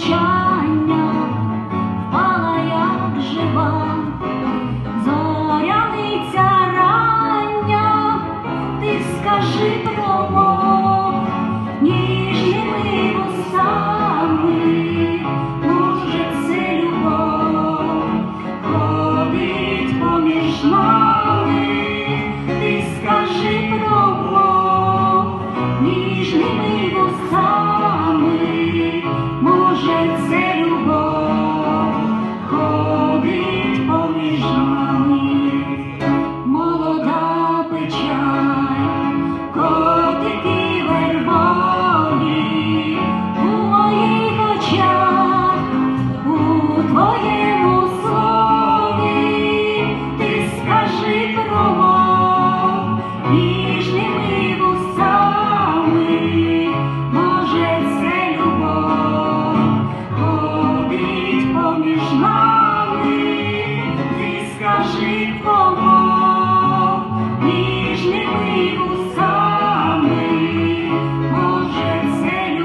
мовчання. Впала як жива, зоряниця рання, ти скажи про мов, ніжними вуса.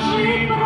是否